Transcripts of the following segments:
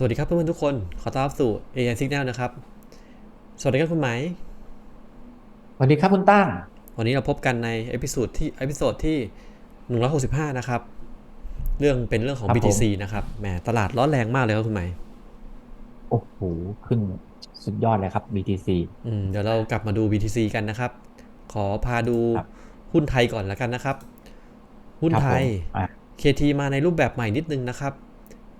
สวัสดีครับเพื่อนๆทุกคน ขอต้อนรับสู่ AI Signal นะครับ สวัสดีครับคุณไหม สวัสดีครับคุณตั้ง วันนี้เราพบกันในเอพิโซดที่เอพิโซดที่ 165 นะครับ เรื่องเป็นเรื่องของครับผม BTC นะครับ แหม ตลาดร้อนแรงมากเลยครับคุณไหม โอ้โห ขึ้นสุดยอดเลยครับ BTC อืม เดี๋ยวเรากลับมาดู BTC กันนะครับ ขอพาดูครับหุ้นไทยก่อนแล้วกันนะครับ หุ้นครับไทผมยอะ KT มาในรูปแบบใหม่นิดนึงนะครับ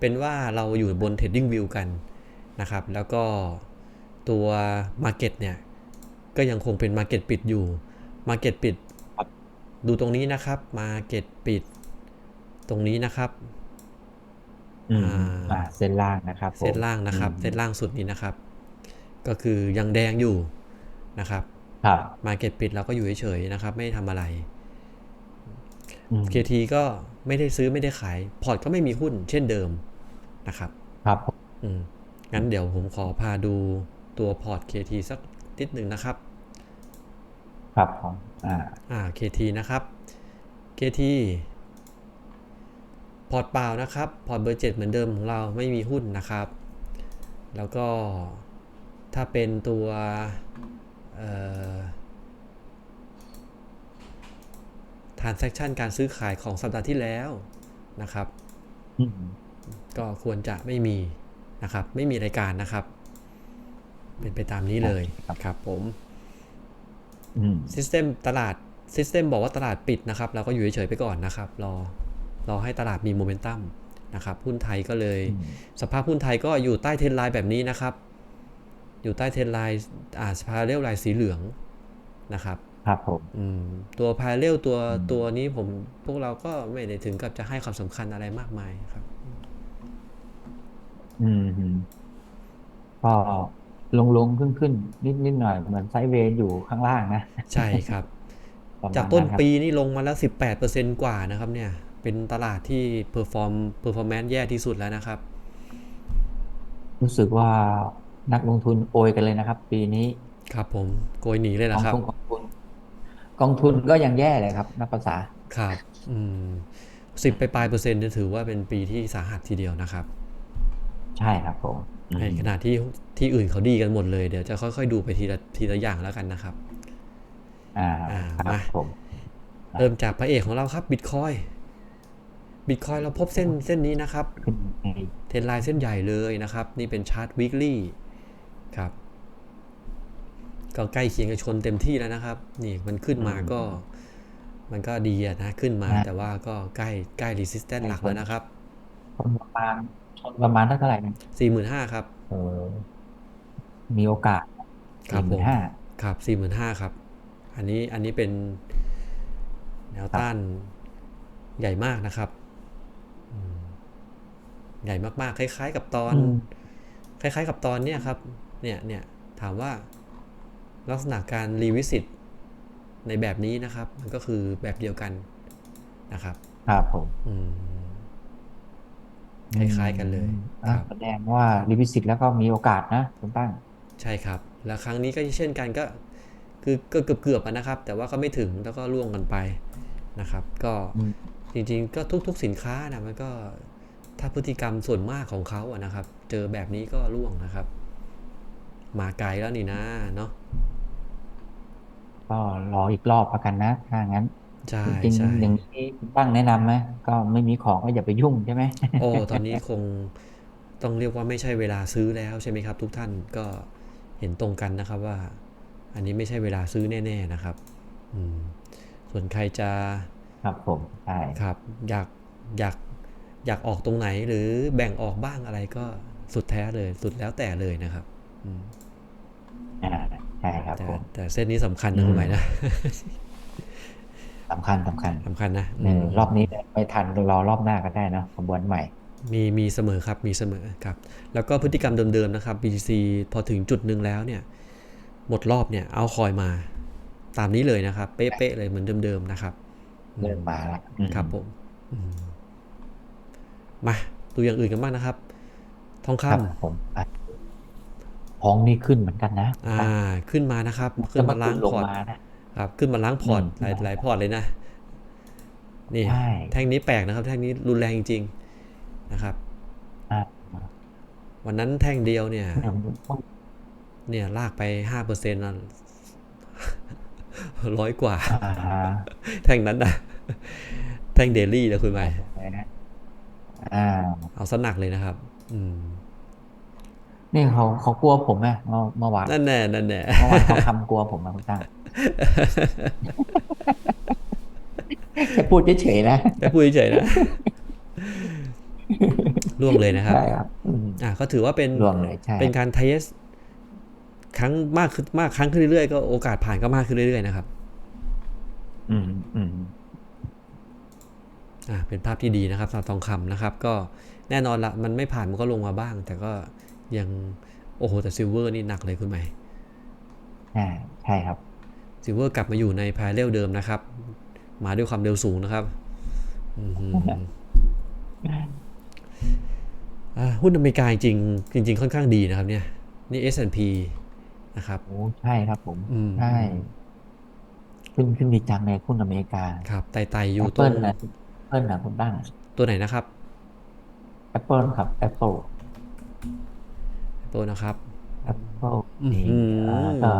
เป็นว่าเราอยู่บน Trading View กันนะครับ แล้วก็ตัว Market เนี่ย ก็ยังคงเป็น Market ปิดอยู่ Market ปิดครับดูตรงนี้นะครับ Market ปิด ตรงนี้นะครับอืมอ่าอ่าเส้นล่างนะครับผมเส้นล่างนะครับอืมเส้นล่างสุดนี้นะครับ ก็คือยังแดงอยู่นะครับ ครับ Market ปิดเราก็อยู่เฉยๆนะครับ ไม่ทำอะไรอืม KT ก็ไม่ได้ซื้อไม่ได้ขาย พอร์ตก็ไม่มีหุ้นเช่นเดิมนะครับ ครับผมอืมงั้นเดี๋ยวผมขอพาดูตัวพอร์ต KT สักนิดหนึ่งนะครับ ครับผมอ่าอ่า KT นะครับ KT พอร์ตเปล่านะครับ พอร์ตเบอร์เจ็ดเหมือนเดิมของเราไม่มีหุ้นนะครับ แล้วก็ถ้าเป็นตัวเอ่อ transaction การซื้อขายของสัปดาห์ที่แล้วนะครับอืมก็ควรจะไม่มีนะครับ ไม่มีรายการนะครับ เป็นไปตามนี้เลยครับผมอืมซิสเต็มตลาดซิสเต็มบอกว่าตลาดปิดนะครับ เราก็อยู่เฉยๆไปก่อนนะครับ รอรอให้ตลาดมีโมเมนตัมนะครับหุ้นไทยก็เลยอืมสภาพหุ้นไทยก็อยู่ใต้เทรนไลน์แบบนี้นะครับ อยู่ใต้เทรนไลน์อ่าพาเรลไลน์สีเหลืองนะครับ ครับผมอืมตัวพาเรลตัวอืมตัวนี้ผมพวกเราก็ไม่ได้ถึงกับจะให้ความสำคัญอะไรมากมายครับ อืมอืมก็ลงลงขึ้นขึ้นนิดนิดหน่อยเหมือนไซด์เวย์อยู่ข้างล่างนะ ใช่ครับประมณจากต้นครับปีนี่ลงมาแล้ว18%กว่านะครับ เนี่ย เป็นตลาดที่เพอร์ฟอร์มเพอร์ฟอร์แมนซ์แย่ที่สุดแล้วนะครับ รู้สึกว่านักลงทุนโอยกันเลยนะครับ ปีนี้ ครับผมโกยหนีเลยกนะองครับทุนกองทุน กองทุนก็ยังแย่เลยครับนักภาษาครับอืมสิบไปปลายเปอร์เซ็นต์เนี่ยถือว่าเป็นปีที่สาหัสทีเดียวนะครับ ใช่ครับผมอืมในขณะที่ที่อื่นเขาดีกันหมดเลยเดี๋ยวจะค่อยๆดูไปทีละทีละอย่างแล้วกันนะครับ อ่าอ่าครับมาผมเริ่มจากพระเอกของเราครับบิตคอยบิตคอยเราพบเส้นเส้นนี้นะครับขึ้นในเทรนไลน์เส้นใหญ่เลยนะครับ นี่เป็นชาร์ต weekly ครับ ก็ใกล้เคียงกับชนเต็มที่แล้วนะครับ นี่มันขึ้นมาก็ มันก็ดีอะนะ ขึ้นมาแต่ว่าก็ใกล้ใกล้ resistance หลักแล้วนะครับคนประมาณประมาณเท่าไหร่นะ45,000ครับเออมีโอกาสครับผมห้าครับ45,000ครับ อันนี้อันนี้เป็นแนวต้านใหญ่มากนะครับอืมใหญ่มากๆ คล้าย ๆ กับตอน คล้าย ๆ กับตอนเนี้ยครับ เนี่ยเนี่ยถามว่า ลักษณะการรีวิสิตในแบบนี้นะครับ มันก็คือแบบเดียวกันนะครับ ครับผมอืมคล้ายๆกันเลยอะครับแสดงว่ารีวิสิตแล้วก็มีโอกาสนะคุณตั้ง ใช่ครับ แล้วครั้งนี้ก็เช่นกันก็ คือก็เกือบๆอะนะครับ แต่ว่าก็ไม่ถึงแล้วก็ล่วงกันไปนะครับ ก็อืมจริงๆ ก็ทุก ๆ สินค้านะมันก็ถ้าพฤติกรรมส่วนมากของเขาอะนะครับ เจอแบบนี้ก็ล่วงนะครับ มาไกลแล้วนี่นะเนาะก็รออีกรอบแล้วกันนะถ้างั้นใช่จริงใช่ๆอย่างที่คุณตั้งแนะนำไหมก็ไม่มีของก็อย่าไปยุ่งใช่ไหมโอ้ตอนนี้คงต้องเรียกว่าไม่ใช่เวลาซื้อแล้วใช่ไหมครับ ทุกท่านก็เห็นตรงกันนะครับว่า อันนี้ไม่ใช่เวลาซื้อแน่ ๆนะครับ อืม ส่วนใครจะครับผมใช่ครับ อยากอยากอยากออกตรงไหนหรือแบ่งออกบ้างอะไรก็สุดแท้เลย สุดแล้วแต่เลยนะครับ อืมอ่าใช่ครับแต่ผมแต่เส้นนี้สำคัญนะคุณหมายนะสำคัญสำคัญสำคัญนะเออือมรอบนี้ไม่ทันรอรอบหน้าก็ได้เนอะขบวนใหม่ มีมีเสมอครับมีเสมอครับ แล้วก็พฤติกรรมเดิมๆนะครับ BTC พอถึงจุดหนึ่งแล้วเนี่ยหมดรอบเนี่ยเอาคอยมา ตามนี้เลยนะครับ เป๊ะๆเลยเหมือนเดิมๆนะครับเริ่มมาแล้วอืมครับผมอืมมาดูอย่างอื่นกันบ้างนะครับ ทองครับคำผม อะของนี่ขึ้นเหมือนกันนะ อ่า ขึ้นมานะครับ ขึ้นมาล้างลพงอร์ตมานะครับ ขึ้นมาล้างพอร์ตอืมหลายหลายพอร์ตเลยนะ นี่ใช่แท่งนี้แปลกนะครับ แท่งนี้รุนแรงจริงๆนะครับอะวันนั้นแท่งเดียวเนี่ยเนี่ยผมเนี่ยลากไปห้าเปอร์เซ็นต์ร้อยกว่าอ่าฮะแท่งนั้นนะแท่งเดลี่นะคุณใหม่อ่าเอาสนักเลยนะครับ อืม นี่เขาเขากลัวผมไหมเมื่อเมื่อวานนั่นแน่นั่นแน่เมื่อวานเขาทำกลัวผมนะคุณตั้งแค่พูดเฉยๆนะแค่พูดเฉยๆนะล่วงเลยนะครับใช่ครับอืมอะก็ถือว่าเป็นล่วงเลยใช่เป็นการเทสครั้งมากขึ้นมากครั้งขึ้นเรื่อยๆก็โอกาสผ่านก็มากขึ้นเรื่อยๆนะครับ อืมอืมอะเป็นภาพที่ดีนะครับสำหรับทองคำนะครับ ก็แน่นอนละมันไม่ผ่านมันก็ลงมาบ้าง แต่ก็ ยังโอ้โห แต่ซิลเวอร์นี่หนักเลยคุณใหม่อ่าใช่ครับซิลเวอร์กลับมาอยู่ในพาเรลเดิมนะครับ มาด้วยความเร็วสูงนะครับอืมอ่าหุ้นอเมริกาจริงๆจริง ๆ ค่อนข้างดีนะครับ เนี่ย นี่ S&P นะครับโอ้ใช่ครับผมอืมใช่ขึ้นขึ้นดีจังในหุ้นอเมริกา ครับไต่ๆอยู่แอปตรเปิลงนะแอปเปิลนะคุณตั้งตัวไหนนะครับแอปเปิลครับแอปเปิล ตัวนะครับแอปเปิลอื้อนี่หืออ่าก็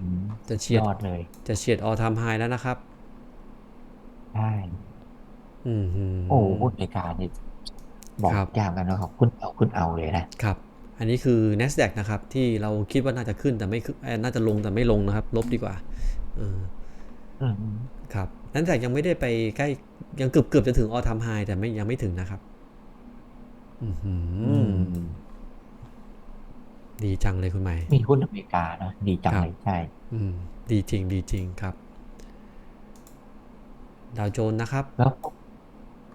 อืมจะเฉียดยอดเลย จะเฉียดออทามไฮแล้วนะครับใช่อืมหือโอ้หุ้นอเมริกานี่บอกครับยากกันนะครับคุณเอาคุณเอาเลยนะครับ อันนี้คือ NASDAQ นะครับ ที่เราคิดว่าน่าจะขึ้นแต่ไม่ขึ้นเอ่อน่าจะลงแต่ไม่ลงนะครับ ลบดีกว่าเอออืมครับ NASDAQ ยังไม่ได้ไปใกล้ยังเกือบเกือบจะถึงออทามไฮแต่ไม่ยังไม่ถึงนะครับ อือหืออืม ดีจังเลยคุณใหม่ มีหุ้นอเมริกานะดีจังครับเลยใช่อืม ดีจริง ดีจริงครับ ดาวโจนส์นะครับ แล้ว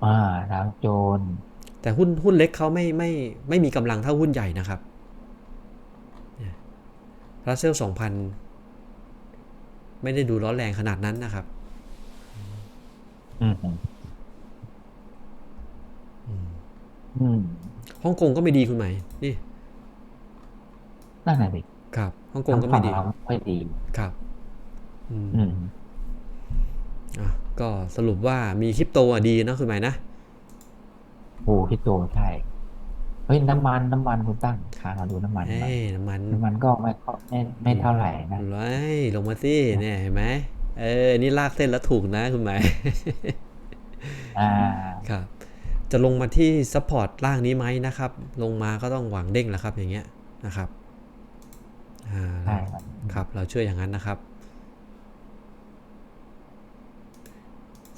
อ่าดาวโจนส์แต่หุ้นหุ้นเล็กเขาไม่ไม่ไม่มีกำลังเท่าหุ้นใหญ่นะครับรัสเซลสองพันไม่ได้ดูร้อนแรงขนาดนั้นนะครับ อืมอืมฮ่องกงก็ไม่ดีคุณไหมายนี่ นั่นแหละดิครับฮ่องกงก็ทางไม่ฝั่งดีเราไม่ค่อยดีครับอืมอืมอะก็สรุปว่ามีคริปโตอะดีนะคุณหมายนะโอ้พี่โตใช่เฮ้ยน้ำมันน้ำมันคุณตั้งพามาดูน้ำมันหน่อยเอ้ยน้ำมันน้ำมันก็ไม่ค่อยไม่ไม่เท่าไหร่นะไล่ลงมาสิเนี่ยเห็นไหมเออนี่ลากเส้นแล้วถูกนะคุณหมายอ่าครับ จะลงมาที่ซัพพอร์ตล่างนี้ไหมนะครับ ลงมาก็ต้องหวังเด้งแหล้วครับ อย่างเงี้ยนะครับ อ่าใช่ครับครับ เราเชื่ออย่างนั้นนะครับ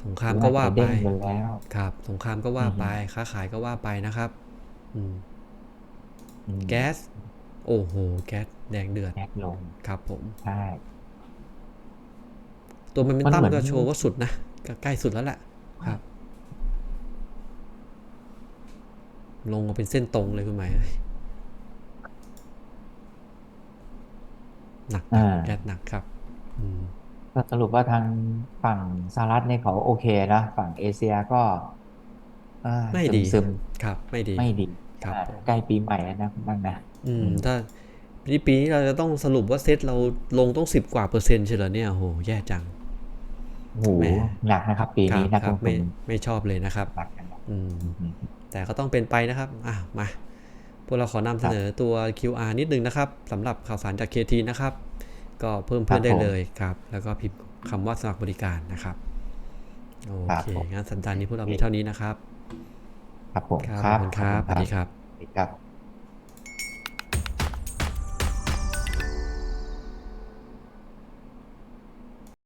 สงครามก็ว่าจะไปเด้งไปแล้วครับ สงครามก็ว่าอือฮึไป ค้าขายก็ว่าไปนะครับ อืมอืมแก๊ส โอ้โห แก๊สแดงเดือดแยกลงครับ ผมใช่ตัวมันเป็นมันตั้มเหมือนก็โชว์ว่าสุดนะก็ใกล้สุดแล้วแหละครับ ลงมาเป็นเส้นตรงเลยคุณหมายเอ้ย หนักอ่าแก๊สหนักครับอืมก็สรุปว่าทางฝั่งสหรัฐเนี่ยเขาโอเคนะฝั่งเอเชียก็อ่าไม่ดีซึมครับ ไม่ดีๆไม่ดีครับอ่าผมใกล้ปีใหม่แล้วนะคุณตั้งนะอืมอืมถ้าปีปีนี้เราจะต้องสรุปว่าเซตเราลงต้องสิบกว่าเปอร์เซ็นต์เชียวเหรอเนี่ยโอ้โหแย่จังโอ้โหแหมหนักนะครับ ปีครันี้บนักคลรับงทุไม่นไม่ชอบเลยนะครับหนักกันนะอืมอืมแต่ก็ต้องเป็นไปนะครับ อะมาพ วกเราขอนำเสนอตัว QR นิดนึงนะครับสำหรับข่าวสารจาก KT นะครับ ก็เพิ่มเพื่อนได้เลยครับ แล้วก็พิมพ์คำว่าสมัครบริการนะครับ โอครับเคผมงั้นสัปดาห์นี้พวกเรามีเท่านี้นะครับ ครับผมครับคขรัอบบคุณครับสวัสดีครับสวัสดีครับ